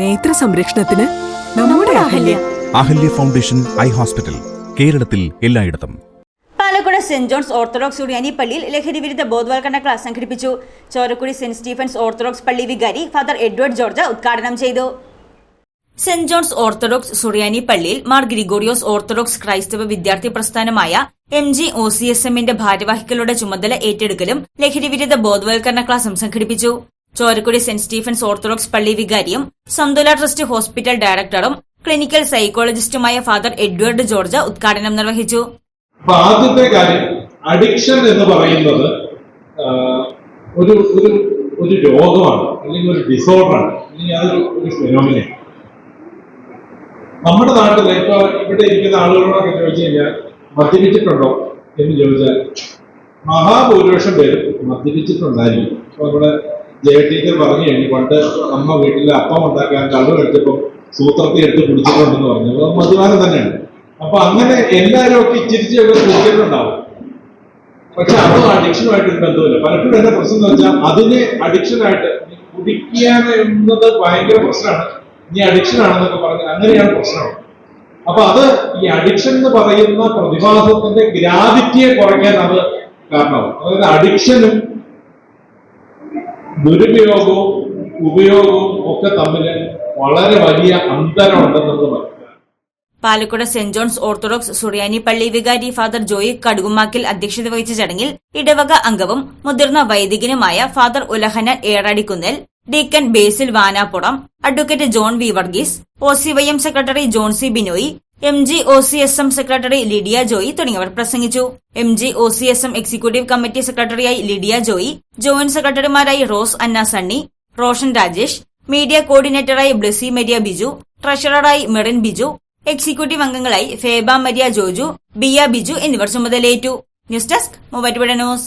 നേത്ര സംരക്ഷണത്തിന് നമ്മുടെ Ahalya. Ahalya. Foundation eye hospital കേരളത്തിൽ എല്ലായിടത്തും. പാലക്കുട സെന്റ് ജോൺസ് ഓർത്തഡോക്സ് യൂണിയാനി പള്ളിയിൽ ലഹരി വിരുദ്ധ ബോധവൽക്കരണ ക്ലാസ് സംഘടിപ്പിച്ചു. ചോരക്കുടി സെന്റ് സ്റ്റീഫൻസ് ഓർത്തഡോക്സ് പള്ളി വികാരി ഫാദർ എഡ്വേർഡ് ജോർജ് ഉദ്ഘാടനം ചെയ്തു. സെന്റ് ജോൺസ് ഓർത്തഡോക്സ് സുറിയാനി പള്ളിയിൽ മാർ ഗ്രിഗോറിയോസ് ഓർത്തഡോക്സ് ക്രൈസ്തവ വിദ്യാർത്ഥി പ്രസ്ഥാനമായ M G O C S എമ്മിന്റെ ഭാരവാഹികളുടെ ചുമതല ഏറ്റെടുക്കലും ലഹരിവിരുദ്ധ ബോധവൽക്കരണ ക്ലാസും സംഘടിപ്പിച്ചു. ചോരക്കുടി സെന്റ് സ്റ്റീഫൻസ് ഓർത്തഡോക്സ് പള്ളി വികാരിയും സന്തുല ട്രസ്റ്റ് ഹോസ്പിറ്റൽ ഡയറക്ടറും ക്ലിനിക്കൽ സൈക്കോളജിസ്റ്റുമായ ഫാദർ എഡ്വേർഡ് ജോർജ് ഉദ്ഘാടനം നിർവഹിച്ചു. ആദ്യത്തെ കാര്യം അഡിക്ഷൻ എന്ന് പറയുന്നത് ഒരു ഒരു ഒരു രോഗമാണ് അല്ലെങ്കിൽ ഒരു ഡിസോർഡറാണ് ഒരു ഫിനോമിന നമ്മുടെ നാട്ടിൽ ഇപ്പൊ ഇവിടെ ഇരിക്കുന്ന ആളുകളോടൊക്കെ ചോദിച്ചു കഴിഞ്ഞാൽ മദ്യപിച്ചിട്ടുണ്ടോ എന്ന് ചോദിച്ചാൽ മഹാഭൂരിപക്ഷം പേരും മദ്യപിച്ചിട്ടുണ്ടായിരിക്കും. അപ്പൊ നമ്മുടെ ജയ ടീച്ചർ പറഞ്ഞു കഴിഞ്ഞു പണ്ട് അമ്മ വീട്ടിലെ അപ്പം ഉണ്ടാക്കാൻ കള്ളു കഴിച്ചപ്പോൾ സൂത്രത്തെ എടുത്ത് കുടിച്ചിട്ടുണ്ടെന്ന് പറഞ്ഞു. അത് മധുരം തന്നെയാണ്. അപ്പൊ അങ്ങനെ എല്ലാവരും ഒക്കെ ഇച്ചിരിച്ചൊക്കെ കുടിച്ചിട്ടുണ്ടാവും. പക്ഷെ അത് അഡിക്ഷനുമായിട്ട് ഒരു ബന്ധമില്ല പലപ്പോഴും എന്റെ പ്രശ്നം എന്ന് വെച്ചാൽ അതിനെ അഡിക്ഷനായിട്ട് കുടിക്കുക എന്നത് ഭയങ്കര പ്രശ്നമാണ്. നീ അഡിക്ഷൻ ആണെന്നൊക്കെ പറഞ്ഞ് അങ്ങനെയാണ് പ്രശ്നം. അപ്പൊ അത് ഈ അഡിക്ഷൻ എന്ന് പറയുന്ന പ്രതിഭാസത്തിന്റെ ഗ്രാവിറ്റിയെ കുറയ്ക്കാൻ അത് കാരണമാവും. അതായത് അഡിക്ഷനും ദുരുപയോഗവും ഉപയോഗവും ഒക്കെ തമ്മിൽ വളരെ വലിയ അന്തരമുണ്ടെന്നത് മനസ്സിലാക്കാം. Palakkuda saint John's orthodox Suriyani പള്ളി വികാരി ഫാദർ ജോയി കടുകുമാക്കിൽ അധ്യക്ഷത വഹിച്ച ചടങ്ങിൽ ഇടവക അംഗവും മുതിർന്ന വൈദികനുമായ father Ulahanna Eradikkunnel deacon Basil Vanappuram advocate John V Varghese O C Y M secretary John C Binoy M G O C S M secretary Lydia Joy തുടങ്ങിയവർ പ്രസംഗിച്ചു. M G O C S M executive committee സെക്രട്ടറിയായി Lydia Joy joint സെക്രട്ടറിമാരായി Rose Anna Sunny Roshan Rajesh media കോർഡിനേറ്ററായി Blessy Maria Biju ട്രഷററായി Merin Biju executive അംഗങ്ങളായി Feba Maria Joju ബിയ Biju എന്നിവർ ചുമതലയേറ്റു. News desk Muvattupuzha news.